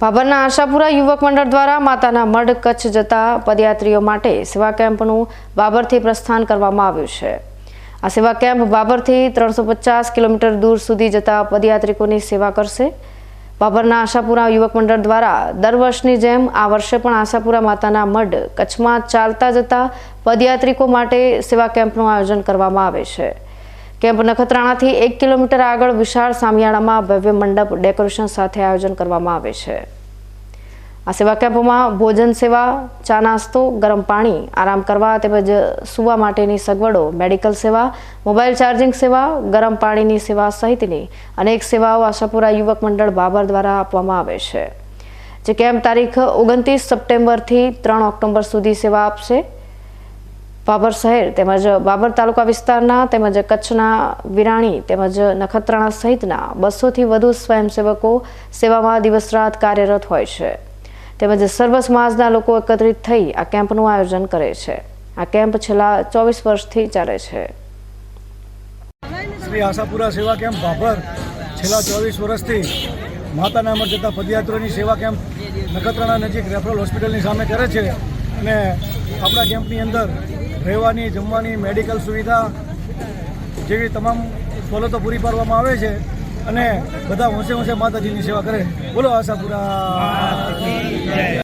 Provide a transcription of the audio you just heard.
ભાભરના આશાપુરા યુવક મંડળ દ્વારા માતાના મઢ કચ્છ જતા પદયાત્રીઓ માટે સેવા કેમ્પનું બાબરથી પ્રસ્થાન કરવામાં આવ્યું છે. આ સેવા કેમ્પ બાબરથી ત્રણસો પચાસ કિલોમીટર દૂર સુધી જતા પદયાત્રિકોની સેવા કરશે. બાબરના આશાપુરા યુવક મંડળ દ્વારા દર વર્ષની જેમ આ વર્ષે પણ આશાપુરા માતાના મઢ કચ્છમાં ચાલતા જતા પદયાત્રિકો માટે સેવા કેમ્પનું આયોજન કરવામાં આવે છે. કેમ્પ નખત્રાણાથી એક કિલોમીટર આગળ વિશાળ સામિયાણામાં ભવ્ય મંડપ ડેકોરેશન સાથે આયોજન કરવામાં આવે છે. આ સેવા કેમ્પમાં ભોજન સેવા, ચા નાસ્તો, ગરમ પાણી, આરામ કરવા તેમજ સૂવા માટેની સગવડો, મેડિકલ સેવા, મોબાઈલ ચાર્જિંગ સેવા, ગરમ પાણીની સેવા સહિતની અનેક સેવાઓ આશાપુરા યુવક મંડળ બાબર દ્વારા આપવામાં આવે છે. જે કેમ્પ તારીખ ઓગણત્રીસ સપ્ટેમ્બરથી ત્રણ ઓક્ટોબર સુધી સેવા આપશે. બાબર શહેર તેમજ બાબર તાલુકા વિસ્તારના તેમજ કચ્છના વિરાણી તેમજ નખત્રાણા સહિતના બસોથી વધુ સ્વયંસેવકો સેવામાં દિવસ રાત કાર્યરત હોય છે. તેમજ સર્વ સમાજના લોકો એકત્રિત થઈ આ કેમ્પનું આયોજન કરે છે. આ કેમ્પ છેલ્લા ચોવીસ વર્ષથી ચાલે છે. શ્રી આશાપુરા સેવા કેમ્પ બાબર છેલ્લા ચોવીસ વર્ષથી માતાના અમર જતા પદયાત્રીઓની સેવા કેમ્પ નખત્રાણા નજીક રેફરલ હોસ્પિટલની સામે કરે છે. અને આપણા કેમ્પની અંદર રહેવાની, જમવાની, મેડિકલ સુવિધા જેવી તમામ સવલતો પૂરી પાડવામાં આવે છે અને બધા હોંશે હોંશે માતાજીની સેવા કરે. બોલો આશાપુરા.